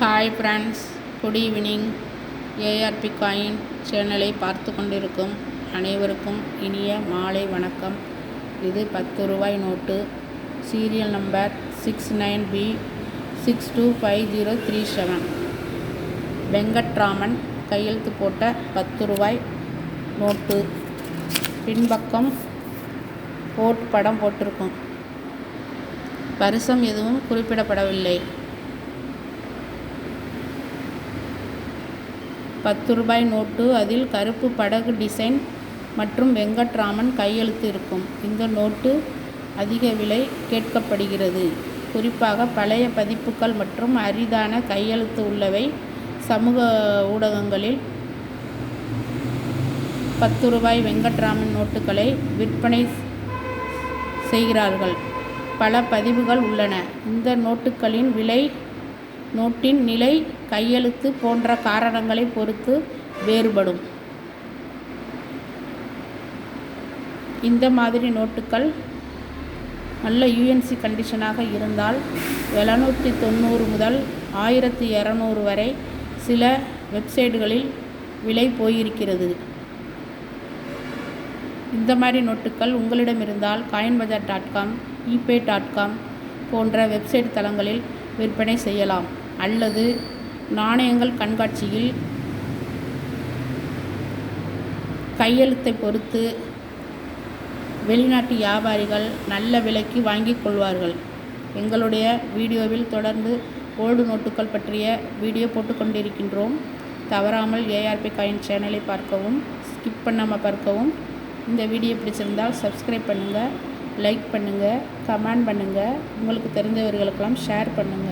Hi friends good evening ARP coin சேனலை பார்த்து கொண்டிருக்கும் அனைவருக்கும் இனிய மாலை வணக்கம். இது பத்து ரூபாய் note. Serial number six nine B six two five zero three seven Venkataraman கையெழுத்து போட்ட பத்து ரூபாய் நோட்டு. பின்பக்கம் போட் படம் போட்டிருக்கும். வருஷம் எதுவும் குறிப்பிடப்படவில்லை. பத்து ரூபாய் நோட்டு அதில் கருப்பு படகு டிசைன் மற்றும் வெங்கட்ராமன் கையெழுத்து இருக்கும் இந்த நோட்டு அதிக விலை கேட்கப்படுகிறது. குறிப்பாக பழைய பதிப்புகள் மற்றும் அரிதான கையெழுத்து உள்ளவை சமூக ஊடகங்களில் பத்து ரூபாய் வெங்கட்ராமன் நோட்டுகளை விற்பனை செய்கிறார்கள். பல பதிவுகள் உள்ளன. இந்த நோட்டுகளின் விலை நோட்டின் நிலை கையெழுத்து போன்ற காரணங்களை பொறுத்து வேறுபடும். இந்த மாதிரி நோட்டுகள் நல்ல யூஎன்சி கண்டிஷனாக இருந்தால் எழுநூற்றி தொண்ணூறு முதல் ஆயிரத்தி இரநூறு வரை சில வெப்சைட்டுகளில் விலை போயிருக்கிறது. இந்த மாதிரி நோட்டுகள் உங்களிடம் இருந்தால் coin bazaar dot com eBay dot com போன்ற வெப்சைட் தளங்களில் விற்பனை செய்யலாம். அல்லது நாணயங்கள் கண்காட்சியில் கையெழுத்தை பொறுத்து வெளிநாட்டு வியாபாரிகள் நல்ல விலைக்கு வாங்கிக் கொள்வார்கள். எங்களுடைய வீடியோவில் தொடர்ந்து ஓல்டு நோட்டுகள் பற்றிய வீடியோ போட்டுக்கொண்டிருக்கின்றோம் தவறாமல் ஏஆர்பி காயின் சேனலை பார்க்கவும் ஸ்கிப் பண்ணாமல் பார்க்கவும். இந்த வீடியோ பிடிச்சிருந்தால் சப்ஸ்கிரைப் பண்ணுங்கள் லைக் பண்ணுங்கள் கமெண்ட் பண்ணுங்கள் உங்களுக்கு தெரிஞ்சவர்களுக்கெல்லாம் ஷேர் பண்ணுங்கள்